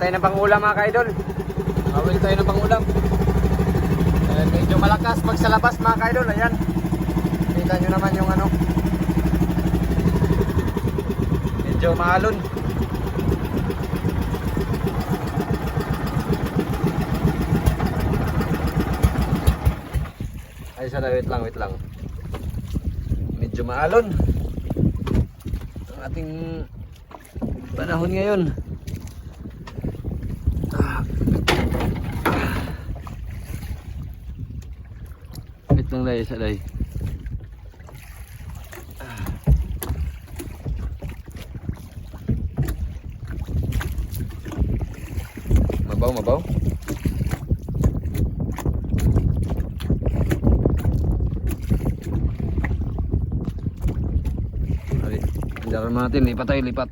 Tayo ng pangulam mga kaidol. Mawil tayo ng pangulam. Ayan, medyo malakas pag sa labas mga kaidol. Ayan. Kita nyo naman yung ano. Medyo maalon. Ay, sana wait lang, wait lang. Medyo maalon. Ang ating panahon ngayon. Lang dahil sa dahil. Mabaw, mabaw. Mo natin, lipat tayo, lipat.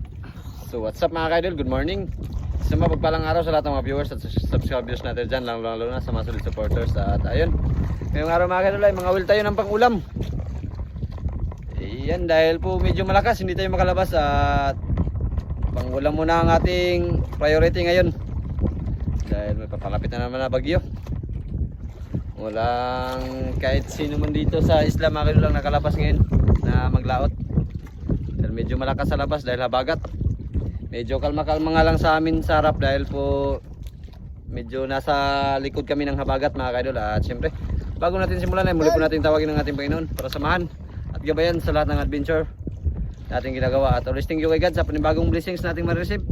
So what's up mga kaidol, good morning. Sa mapagpalang araw sa lahat ng mga viewers at subscribers natin dyan, lalo lalo na sa mga solid supporters. At ayun, ngayong araw mga kaidol ay mga will tayo ng pangulam. Ayan, dahil po medyo malakas, hindi tayo makalabas at pangulam muna ang ating priority ngayon. Dahil may papalapit na naman na bagyo. Walang kahit sino man dito sa isla mga kaidol lang nakalabas ngayon na maglaot. Dahil medyo malakas sa labas dahil habagat. Medyo kalma-kalma nga lang sa amin sa harap dahil po medyo nasa likod kami ng habagat mga kaidol. At syempre, bago natin simulan ay muli po natin tawagin ng ating Panginoon para samahan at gabayan sa lahat ng adventure nating ginagawa. At always thank you kay God sa panibagong blessings nating ma-receive.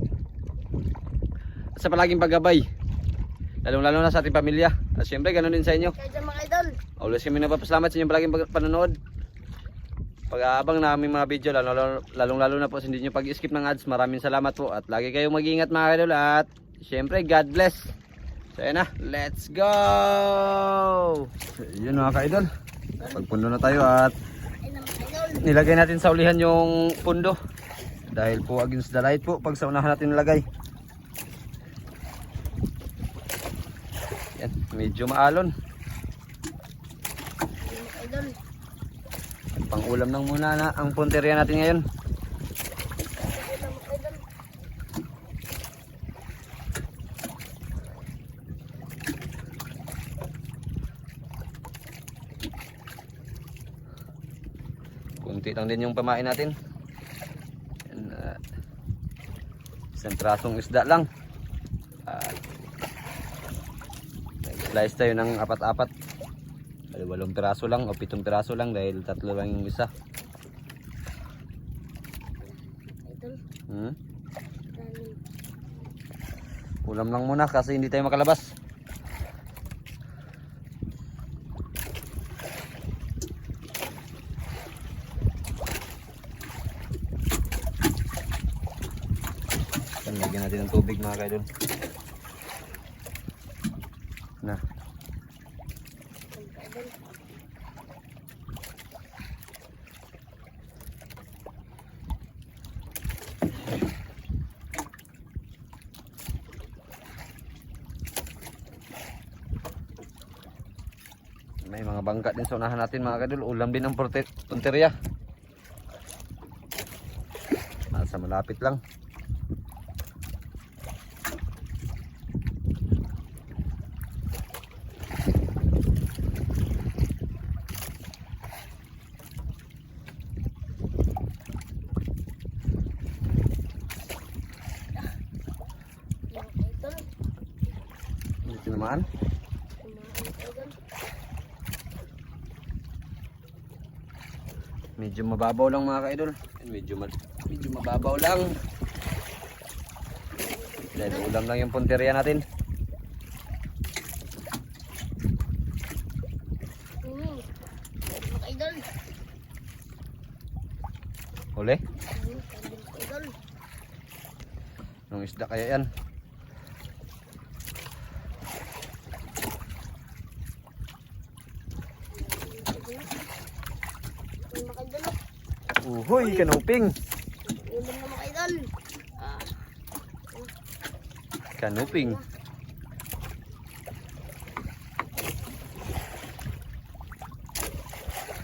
At sa palaging paggabay. Lalong lalo na sa ating pamilya. At syempre, ganun din sa inyo. Always kami nagpapasalamat sa inyong palaging panonood. Pag-aabang na aming mga video, lalo, lalong lalo na po sa hindi nyo pag-skip ng ads. Maraming salamat po at lagi kayong mag-iingat mga idol at syempre God bless. So yan na, let's go! So, yun mga ka-idol. Pagpundo na tayo at nilagay natin sa ulihan yung pundo. Dahil po against the light po pag sa unahan natin nilagay. Yan, medyo maalon. Idol. Pang-ulam lang muna na ang punteriya natin ngayon. Ay na mga idol. Kunti lang din yung pamain natin. Yan, ah, isang trasong isda lang. At slice tayo ng apat-apat. Walong piraso lang o pitong piraso lang dahil tatlo lang yung isa. Hmm? Ulam lang muna kasi hindi tayo makalabas. Yan, lagyan natin ng tubig mga kaidol. Na. May mga bangka din sa unahan natin mga kaidol. Ulam din ang punteriya. Nasa malapit lang. Naman. Medyo mababaw lang mga kaidol. Medyo, ma- medyo mababaw lang. Dahil ulam lang yung punteriya natin. Mga idol. Huli? Mga idol. Nung isda kaya yan. Ay mga idol. Uhoy, kanuping. Ah. Kanuping.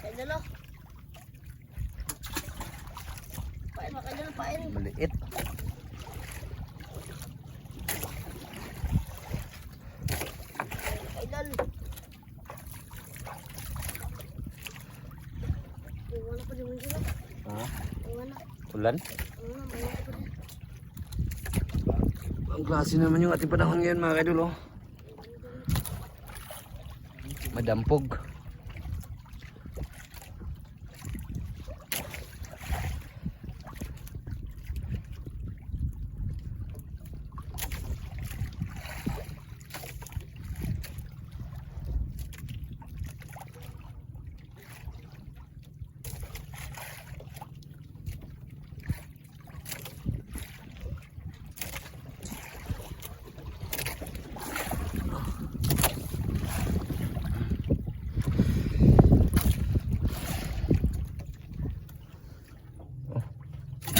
Idol oh. Pain mga idol. Pain. Maliit. pa rin sila. Ha? Oo na. Ulan? Ang klase naman yung ating panahon ngayon mga kaidol oh. Madampog.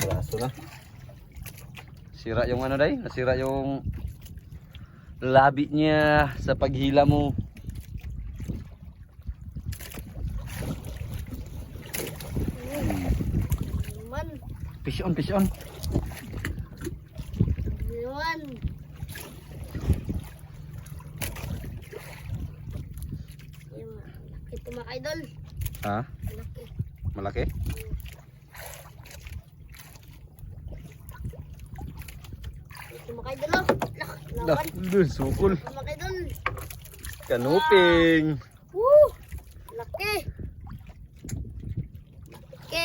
Braso na. Sira yung ano day? Nasira yung labi niya sa paghila mo. Fish on, fish on. Yung ito mga idol. Ha? Malaki? Ito mga idol oh. Lak, Dah, lawan. dun. Kanuping. Woo! Laki. Laki.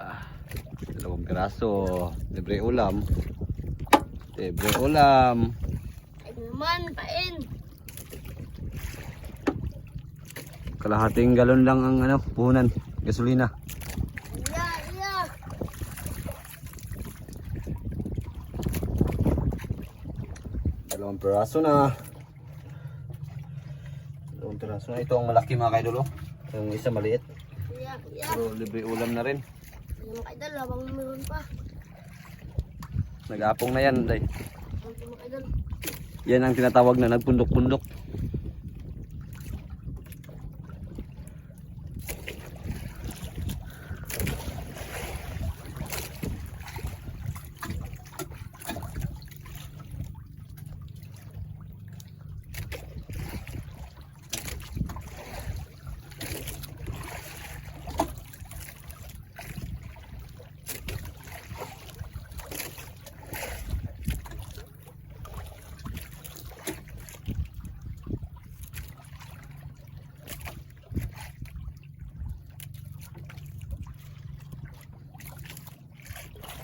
Ah, dalawang piraso. Libre ulam. Libre ulam. Ay naman, pain. Kalahating galon lang ang ano, puhunan. Gasolina. Piraso na. Dalawang piraso na. Ito ang malaki mga kaidolo. Yung isa maliit. Iya, iya. Pero libre ulam na rin. Yung mga idol, habang meron pa. Nag-apong na yan. Day. Yan ang tinatawag na nagpundok-pundok.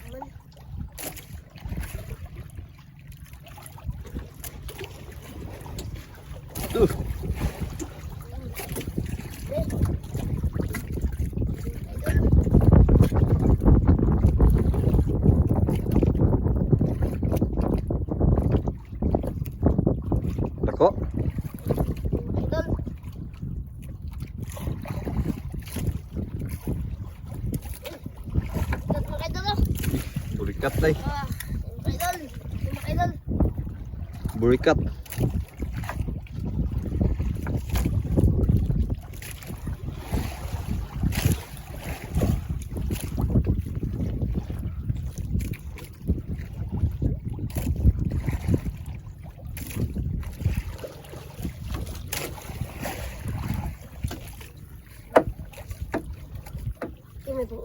Naman. Uh, Dako. Idol. Ito mga idol oh. Burikat day. Ah, yung mga idol. Yung mga idol. Burikat.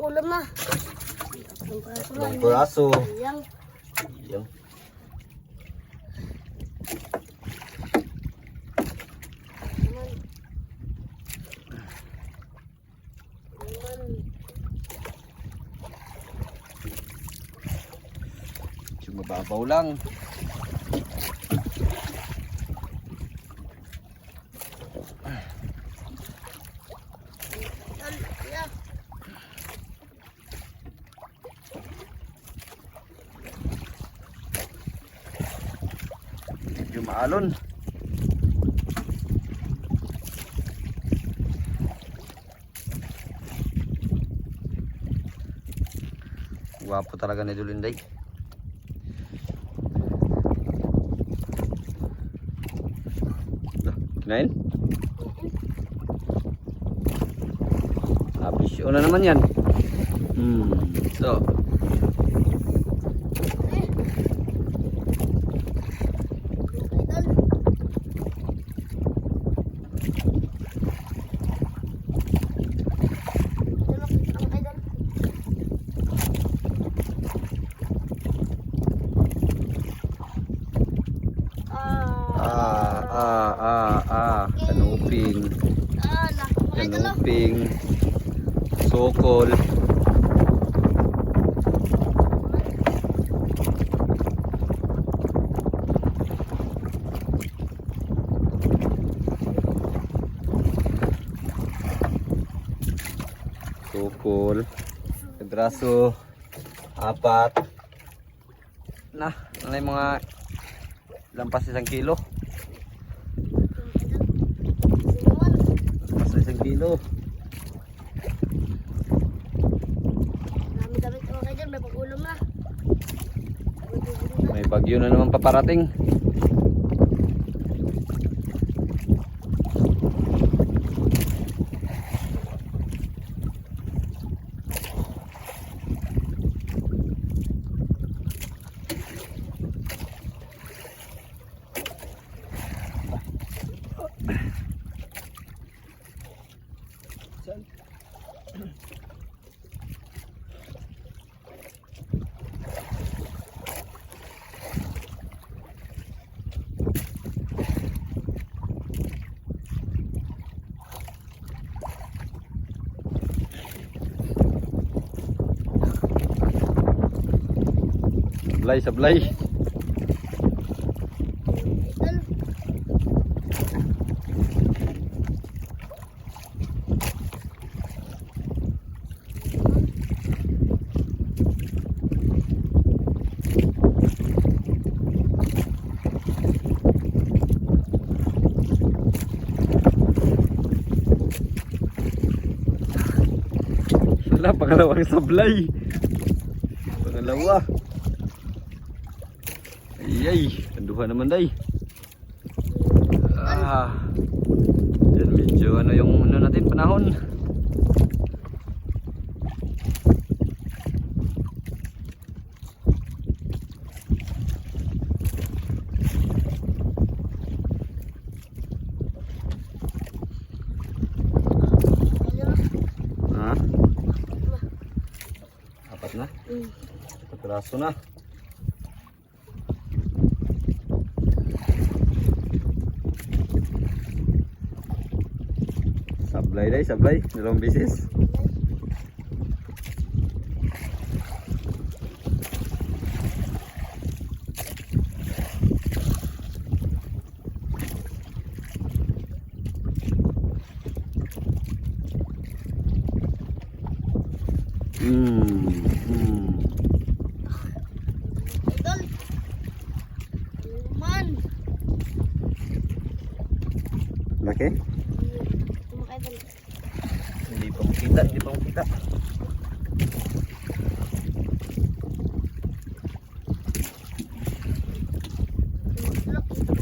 Ulam na. Yung praso na. Dalawang piraso. Yang. Mababaw lang. Medyo maalon. Gwapo talaga ni Dulinday. Dah, Kinain? Habis na naman yan. Hmm. So, Idol. Dalawa, ang idol. Ah. Ah, ah, ah, ah. Kanuping. Ah, laki mga idol. oh. Kanuping. Sokol. Sokol. Kadraso. Apat. Na, ano yung mga lampas isang kilo? Lampas isang kilo. Na. May bagyo na naman paparating. Sablay, sablay. Wala, pangalawang sablay. Kanduhan naman day. Ah. Yan medyo ano yung ano natin panahon. Ha? Apat na? Hmm. Katraso na. Sablay. Dalawang bisis. Hmm. Hmm. Idol. Sinuman. Laki? Makita, hindi pa makita.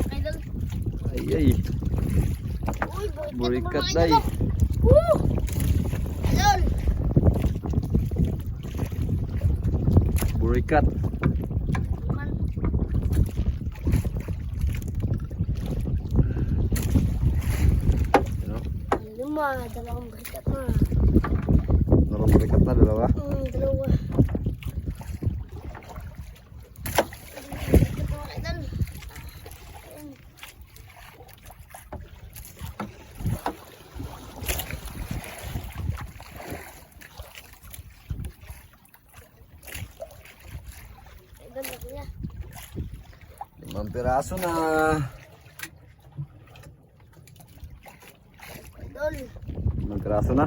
Mga. Ay ay. Burikat mga. Woo! Idol. Burikat. Sinuman. Ano? Lima, dalawang burikat na. Dalawang burikat na, dalawa. Hmm, dalawa. Ito mga idol. Ayun. Idol, laki niya. Limang piraso na. Idol. Limang piraso na.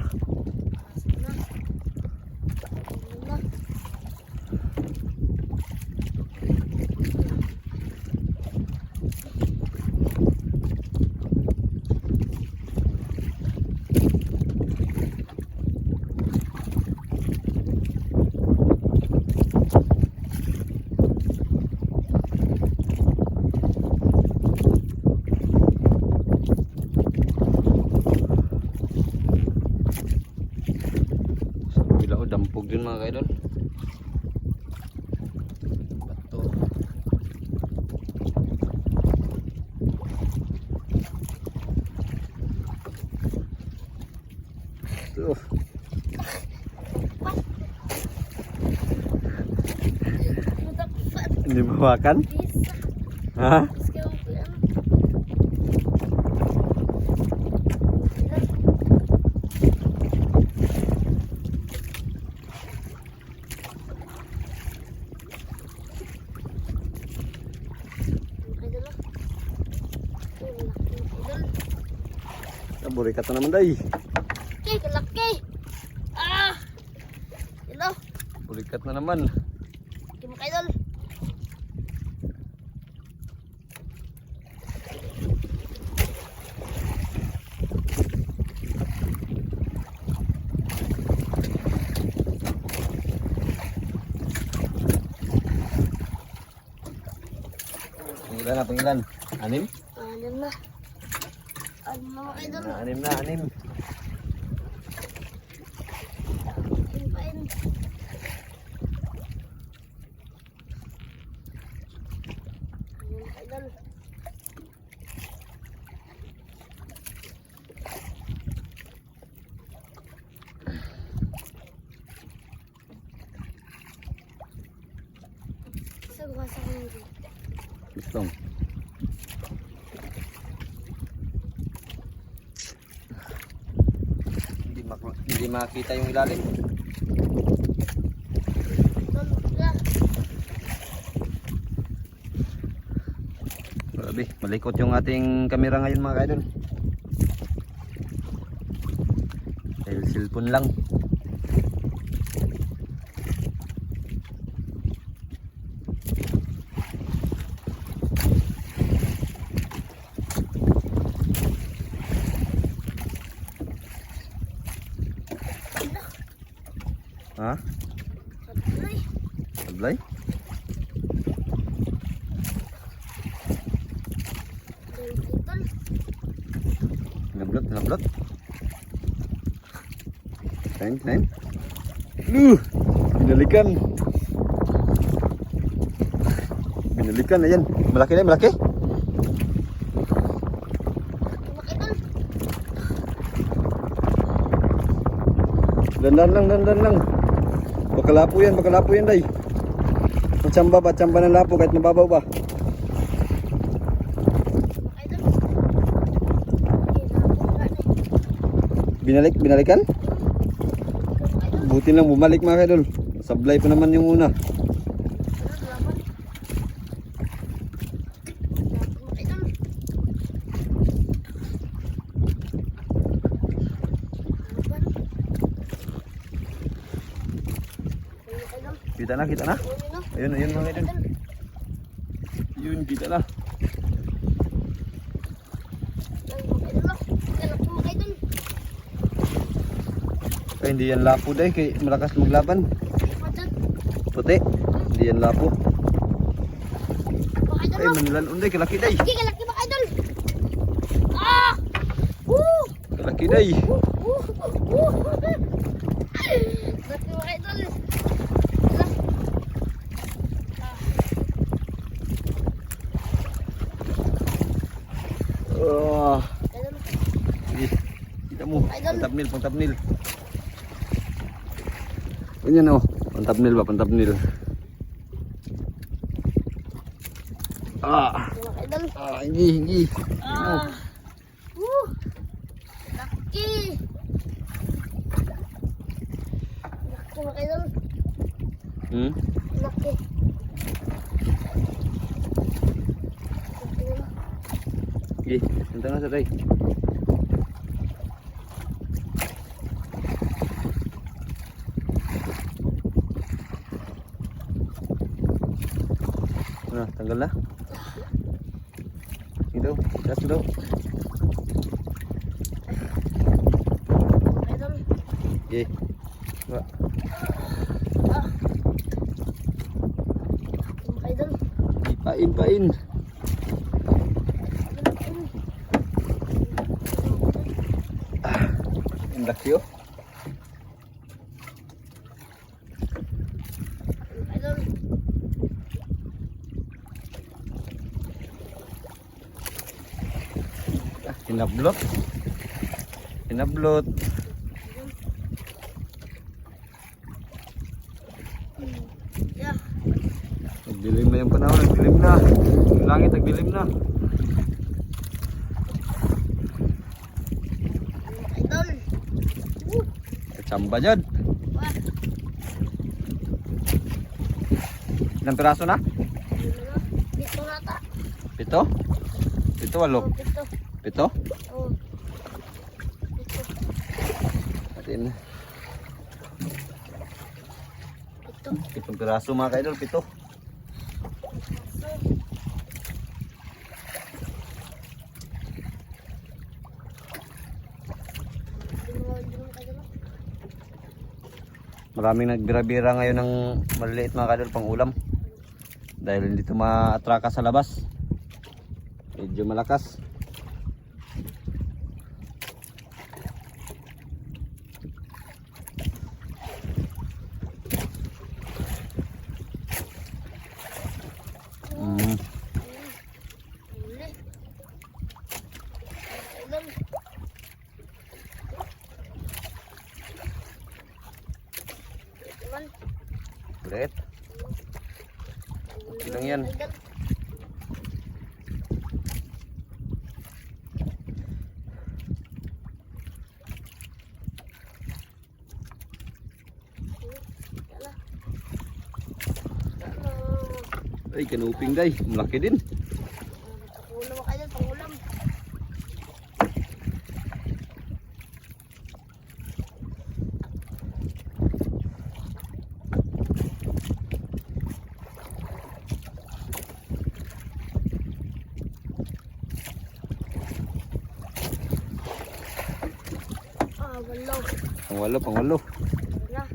Matapat. Hindi mawakan? Bisa. Ha? Terus kayak apa ya? Naburikat na naman day. Oke, kelaki. Ah. Ito, Burikat na naman. kim kaidol. Pangilan. Anim? Ano na? Ano na mga idol? Na, anim na, anim. Kim pain. Ano mga idol? Sa gua sa hindi. Gustong. Hindi, mak- hindi makita yung ilalim. Grabe, malikot yung ating kamera ngayon mga kaidol. Dahil cellphone lang. Ha? Sablay? idol. Nablot, nablot. Kain, kain. Duh, binalikan. Binalikan, ayan. Malaki na, malaki. Dandan lang, dandan lang. Baka lapo yan, baka lapo yan, day. Patsamba ba, ng lapo kahit mababaw ba. Binalik, binalikan? Buti lang bumalik mga kaidol. Sablay pa naman yung una. Ano, laban? Mga idol. Laban. Mga idol. Kita na, kita na. Ayun, ayun mga. Idol. Yun, kita na. Ay, hindi yan lapo day, kay malakas maglaban. Puti. Hindi yan lapo. Ay, manilan unday, kalaki day. Kalaki mga idol. Ah! Kalaki day. Woo! Woo! Woo! Kalaki mga idol. Ala. Oh, Idol. sige. Kita mo. Pantapnil. Ganyan oh. Pantapnil ba, pantapnil. Ah, ah, hindi, hindi. Ah! Woo! Laki! Laki mga idol. Hmm? Laki. Sige, punta na sa. Ano, tanggal na? Sige daw, gas daw. Mga idol. Sige. Ba, Ah! Mga idol. pain, pain. Ang laki oh. Pinablot. Pinablot. Nagdilim na yung panahon. Nagdilim na. Yung langit nagdilim na. Kachamba dyan. Ilang piraso na? Pito? Pito? Pito, walo? Oh, pito. Pito? Atin. Dito. Pitong piraso mga kaidol, pito. Maraming nagbira-bira ngayon ng maliliit mga kaidol pang ulam. Dahil hindi ito maatraka sa labas. Medyo malakas. Mm. Huli. Idol. Ito man. Ulit. Okay lang yan. Idol. Wala. Kanuping day. Malaki din. Ulo kayo, pangulam. Ah. Pangwalo, pangwalo. Wala.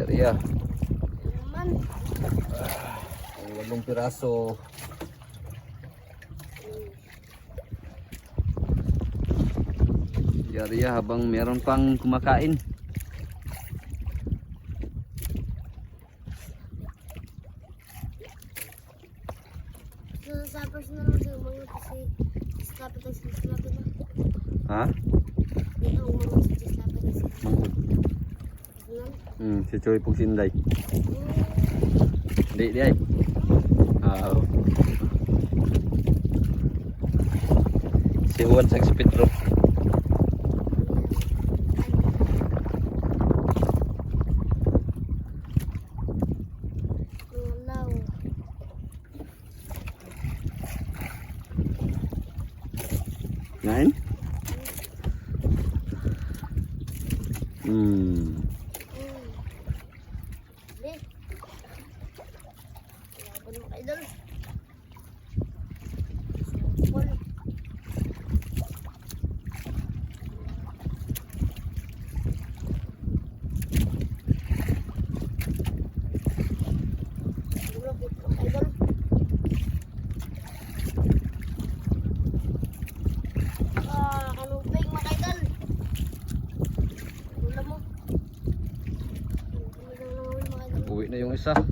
Yariya. Naman. Ang walong piraso. Yariya habang meron pang kumakain. So, sa personal mo sa mga kasi slapit ang slapit na. Ha? Dito ang mga sa slapit ang Si Juan sa. Walaw. Ngayon? Hmm. Hmm. Di. Wala pa naman idol. Wala. Wala, dito, idol. Ah, kanuping mga idol. Wala mo. Wala naman mga idol.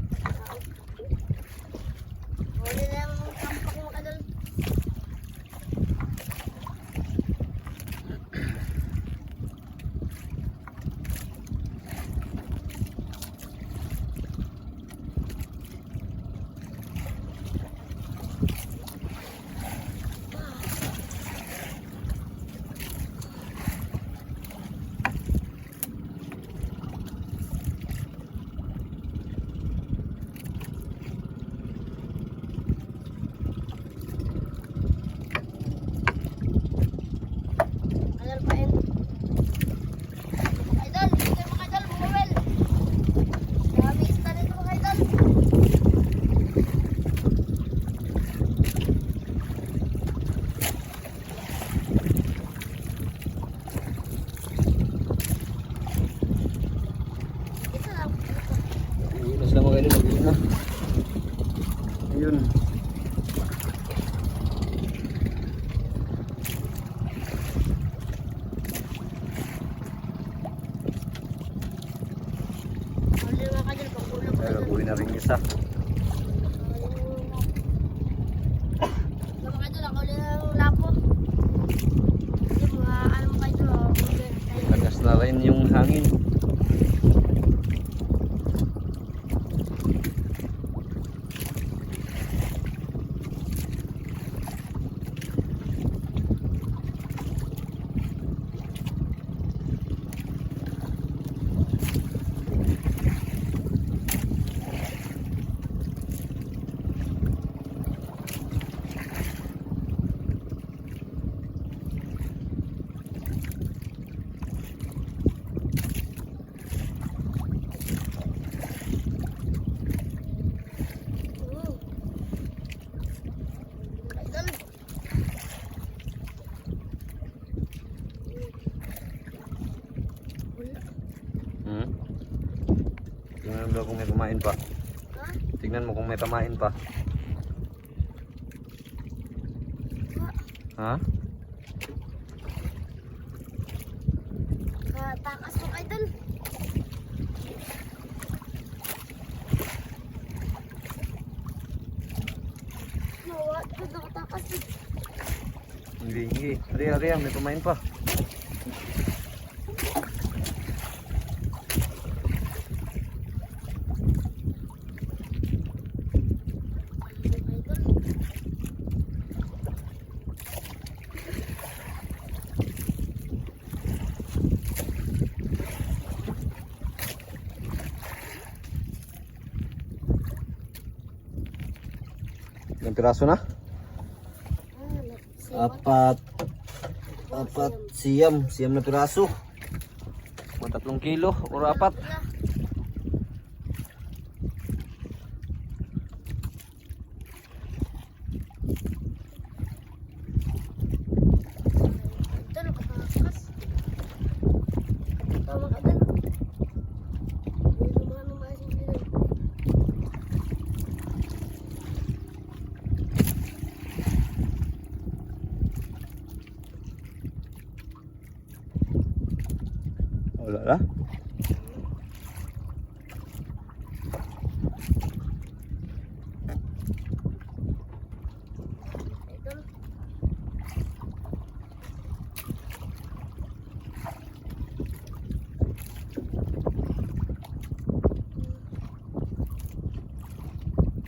Pamain pa. Tingnan mo kung may pamain pa. Ha? Katakas mo idol. Nawa, ito nakatakas. Hindi, hindi. Ari, ari, may pamain pa. Idol. Ilang piraso na? Apat. Apat. Siyam. Siyam na piraso. Mga tatlong kilo. O apat. Wala. Idol, katakas. Tama ka dun. May lumahan ng maayos yung idol. Wala na? Idol.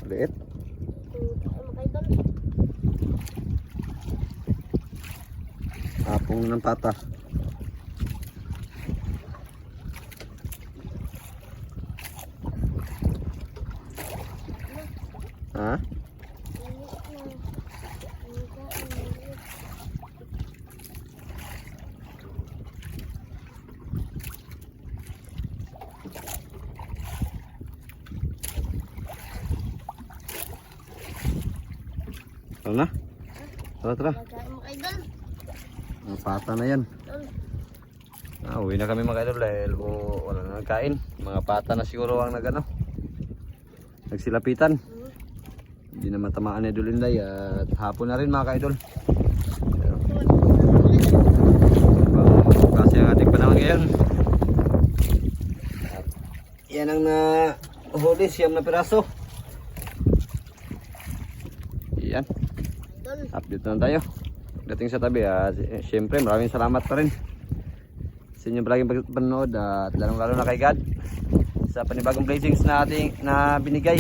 Liit. Tama ka idol. Apong ng pata. Ha? Init na. Init na, init. Tara na. Tara, tara. Pagkain mo ka idol. Ang pata na yan. Ah, uwi na kami mga idol dahil po wala na nagkain. Mga pata na siguro ang nagano. Nagsilapitan. Hindi na matamaan ni Idol Inday at hapon na rin mga ka-idol. Kasi ang ating panahon ngayon. Yan ang na huli, siyam na piraso. Yan, update na tayo. Dating sa tabi at eh, syempre maraming salamat pa rin. Sa inyong palaging panonood at lalong lalo na kay God sa panibagong blessings na ating na binigay